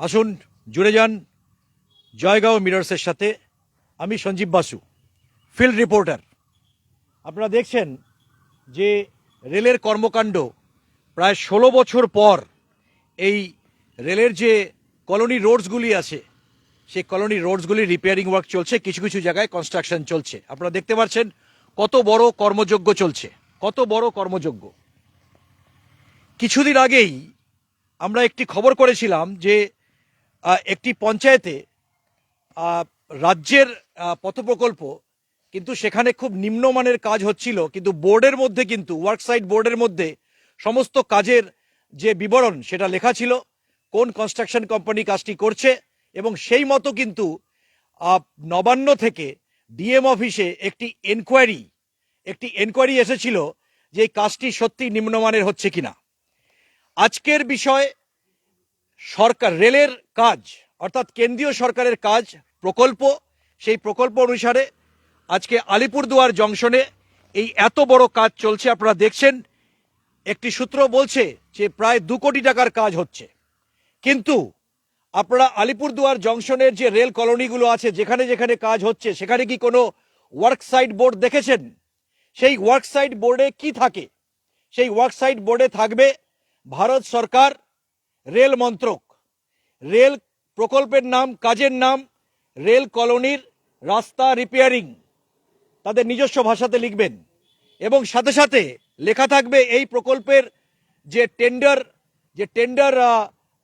আসুন, জুড়ে যান। জয়গাঁও মিরর্সের সাথে আমি সঞ্জীব বাসু, ফিল্ড রিপোর্টার। আপনারা দেখছেন যে রেলের কর্মকাণ্ড প্রায় ষোলো বছর পর এই রেলের যে কলোনি রোডসগুলি আছে, সেই কলোনি রোডসগুলি রিপেয়ারিং ওয়ার্ক চলছে, কিছু কিছু জায়গায় কনস্ট্রাকশন চলছে। আপনারা দেখতে পাচ্ছেন কত বড় কর্মযজ্ঞ চলছে, কত বড় কর্মযজ্ঞ। কিছুদিন আগেই আমরা একটি খবর করেছিলাম যে একটি পঞ্চায়েতে রাজ্যের আহ, পথ প্রকল্প কিন্তু সেখানে খুব নিম্নমানের কাজ হচ্ছিল কিন্তু বোর্ডের মধ্যে কিন্তু ওয়ার্কসাইট বোর্ডের মধ্যে সমস্ত কাজের যে বিবরণ সেটা লেখা ছিল কোন কনস্ট্রাকশন কোম্পানি কাজটি করছে এবং সেই মতো কিন্তু নবান্ন থেকে ডিএম অফিসে একটি এনকোয়ারি একটি এনকোয়ারি এসেছিল যে কাজটি সত্যি নিম্নমানের হচ্ছে কিনা। আজকের বিষয় সরকার, রেলের কাজ, অর্থাৎ কেন্দ্রীয় সরকারের কাজ, প্রকল্প, সেই প্রকল্প অনুসারে আজকে আলিপুরদুয়ার জংশনে এই এত বড় কাজ চলছে। আপনারা দেখছেন, একটি সূত্র বলছে যে প্রায় দু কোটি টাকার কাজ হচ্ছে। কিন্তু আপনারা আলিপুরদুয়ার জংশনের যে রেল কলোনিগুলো আছে, যেখানে যেখানে কাজ হচ্ছে, সেখানে কি কোনো ওয়ার্ক সাইট বোর্ড দেখেছেন? সেই ওয়ার্ক সাইট বোর্ডে কি থাকে? সেই ওয়ার্ক সাইট বোর্ডে থাকবে ভারত সরকার রেল মন্ত্রক। রেল প্রকল্পের নাম, কাজের নাম, রেল কলোনির রাস্তা রিপেয়ারিং। তাদের নিজস্ব ভাষাতে লিখবেন। এবং সাথে সাথে লেখা থাকবে এই প্রকল্পের যে টেন্ডার যে টেন্ডার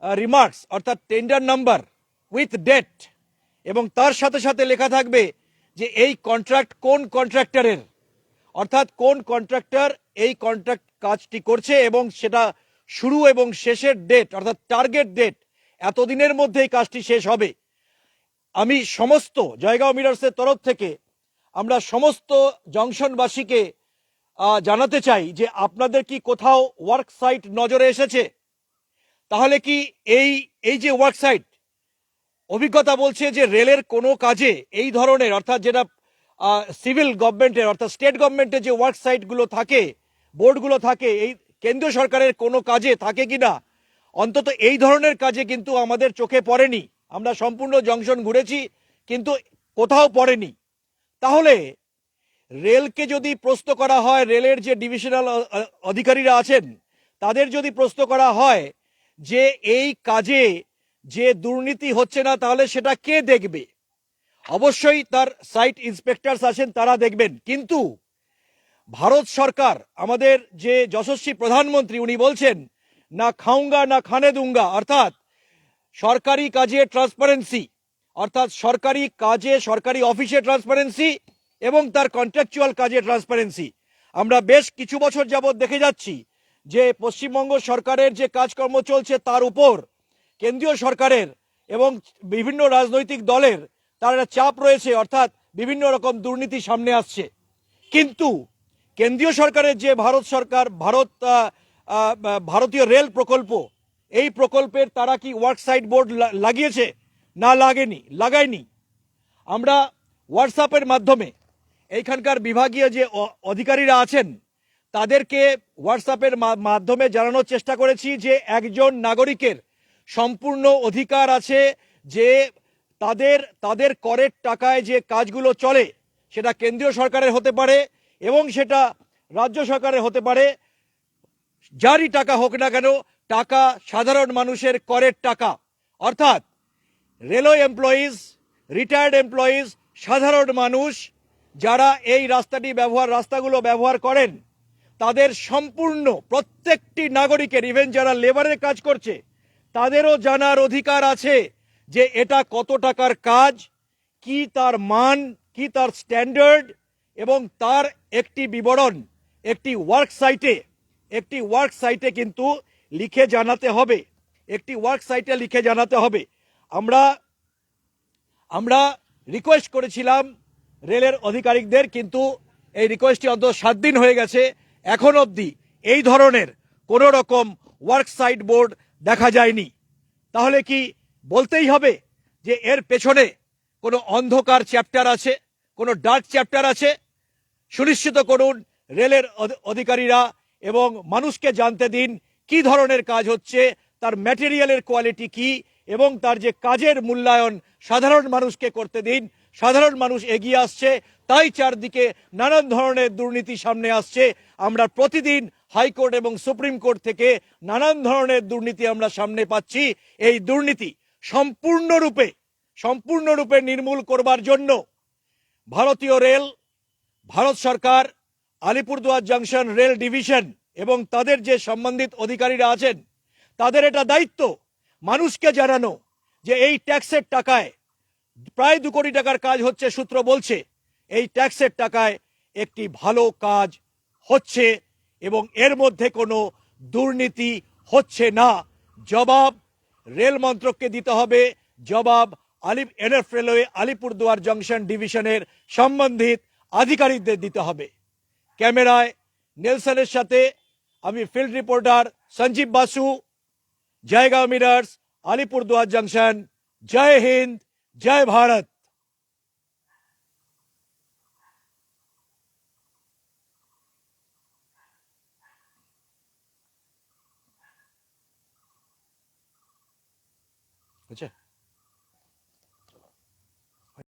রিমার্কস অর্থাৎ টেন্ডার নাম্বার উইথ ডেট এবং তার সাথে সাথে লেখা থাকবে যে এই কন্ট্রাক্ট কোন কন্ট্রাক্টরের অর্থাৎ কোন কন্ট্রাক্টর এই কন্ট্রাক্ট কাজটি করছে এবং সেটা শুরু এবং শেষের ডেট অর্থাৎ টার্গেট ডেট এতদিনের মধ্যে এই কাজটি শেষ হবে। আমি সমস্ত জয়গাঁও মিরার্সের তরফ থেকে আমরা সমস্ত জংশনবাসীকে জানাতে চাই যে আপনাদের কি কোথাও ওয়ার্ক সাইট নজরে এসেছে? তাহলে কি এই এই যে ওয়ার্ক সাইট অভিজ্ঞতা বলছে যে রেলের কোনো কাজে এই ধরনের, অর্থাৎ যেটা সিভিল গভর্নমেন্টের অর্থাৎ স্টেট গভর্নমেন্টের যে ওয়ার্ক সাইটগুলো থাকে বোর্ডগুলো থাকে, এই কেন্দ্রীয় সরকারের কোনো কাজে থাকে কি না অন্তত এই ধরনের কাজে কিন্তু আমাদের চোখে পড়েনি। আমরা সম্পূর্ণ জংশন ঘুরেছি, কিন্তু কোথাও পড়েনি। তাহলে রেলকে যদি প্রশ্ন করা হয়, রেলের যে ডিভিশনাল অধিকারীরা আছেন, তাদের যদি প্রশ্ন করা হয় যে এই কাজে যে দুর্নীতি হচ্ছে না, তাহলে সেটা কে দেখবে? অবশ্যই তার সাইট ইন্সপেক্টরস আছেন, তারা দেখবেন। কিন্তু ভারত সরকার, আমাদের যে যশস্বী প্রধানমন্ত্রী, উনি বলছেন, না খাউঙ্গা না খানে দুঙ্গা। অর্থাৎ সরকারি কাজে ট্রান্সপারেন্সি অর্থাৎ সরকারি কাজে, সরকারি অফিসে ট্রান্সপারেন্সি এবং তার কন্ট্রাকচুয়াল কাজে ট্রান্সপারেন্সি আমরা বেশ কিছু বছর যাবৎ দেখে যাচ্ছি যে পশ্চিমবঙ্গ সরকারের যে কাজকর্ম চলছে তার উপর কেন্দ্রীয় সরকারের এবং বিভিন্ন রাজনৈতিক দলের তার চাপ রয়েছে, অর্থাৎ বিভিন্ন রকম দুর্নীতি সামনে আসছে। কিন্তু কেন্দ্রীয় সরকারের যে ভারত সরকার, ভারত ভারতীয় রেল প্রকল্প, এই প্রকল্পের তারা কি ওয়ার্ক সাইট বোর্ড লাগিয়েছে? না, লাগেনি, লাগায়নি। আমরা হোয়াটসঅ্যাপের মাধ্যমে এইখানকার বিভাগীয় যে অধিকারীরা আছেন, তাদেরকে হোয়াটসঅ্যাপের মাধ্যমে জানানোর চেষ্টা করেছি যে একজন নাগরিকের সম্পূর্ণ অধিকার আছে যে তাদের তাদের করের টাকায় যে কাজগুলো চলে, সেটা কেন্দ্রীয় সরকারের হতে পারে এবং সেটা রাজ্য সরকারের হতে পারে। যারই টাকা হোক না কেন, টাকা সাধারণ মানুষের করের টাকা। অর্থাৎ রেলওয়ে এমপ্লয়িজ রিটায়ার্ড এমপ্লয়িজ সাধারণ মানুষ, যারা এই রাস্তাটি ব্যবহার, রাস্তাগুলো ব্যবহার করেন, তাদের সম্পূর্ণ প্রত্যেকটি নাগরিকের ইভেন যারা লেবারের কাজ করছে, তাদেরও জানার অধিকার আছে যে এটা কত টাকার কাজ, কি তার মান, কি তার স্ট্যান্ডার্ড এবং তার একটি বিবরণ, একটি ওয়ার্ক সাইটে একটি ওয়ার্ক সাইটে কিন্তু লিখে জানাতে হবে। একটি ওয়ার্ক সাইটে লিখে জানাতে হবে। আমরা আমরা রিকোয়েস্ট করেছিলাম রেলের আধিকারিকদের কিন্তু এই রিকোয়েস্টটি অন্তত সাত দিন হয়ে গেছে। এখন অবধি এই ধরনের কোনো রকম ওয়ার্ক সাইট বোর্ড দেখা যায়নি। তাহলে কি বলতেই হবে যে এর পেছনে কোনো অন্ধকার চ্যাপ্টার আছে, কোনো ডার্ক চ্যাপ্টার আছে? সুনিশ্চিত করুন রেলের অধ- অধিকারীরা এবং মানুষকে জানতে দিন কি ধরনের কাজ হচ্ছে, তার ম্যাটেরিয়ালের কোয়ালিটি কি এবং তার যে কাজের মূল্যায়ন সাধারণ মানুষকে করতে দিন। সাধারণ মানুষ এগিয়ে আসছে, তাই চারদিকে নানান ধরনের দুর্নীতি সামনে আসছে। আমরা প্রতিদিন হাইকোর্ট এবং সুপ্রিম কোর্ট থেকে নানান ধরনের দুর্নীতি আমরা সামনে পাচ্ছি। এই দুর্নীতি সম্পূর্ণরূপে সম্পূর্ণরূপে নির্মূল করবার জন্য ভারতীয় রেল ভারত সরকার, আলিপুরদুয়ার জাংশন রেল ডিভিশন এবং তাদের যে সম্বন্ধিত অধিকারীরা আছেন, তাদের এটা দায়িত্ব, মানুষকে জানানো যে এই ট্যাক্সের টাকায় প্রায় দু কোটি টাকার কাজ হচ্ছে সূত্র বলছে, এই ট্যাক্সের টাকায় একটি ভালো কাজ হচ্ছে এবং এর মধ্যে কোনো দুর্নীতি হচ্ছে না। জবাব রেল মন্ত্রককে দিতে হবে। জবাব আলিপ এনএফ রেলওয়ে আলিপুরদুয়ার জংশন ডিভিশনের সম্বন্ধিত আধিকারিকদের দিতে হবে। ক্যামেরায় নেলসনের সাথে আমি field reporter Sanjib Basu Jaigaon mirrors, Alipurduar junction, জয় হিন্দ, জয় ভারত। আচ্ছা।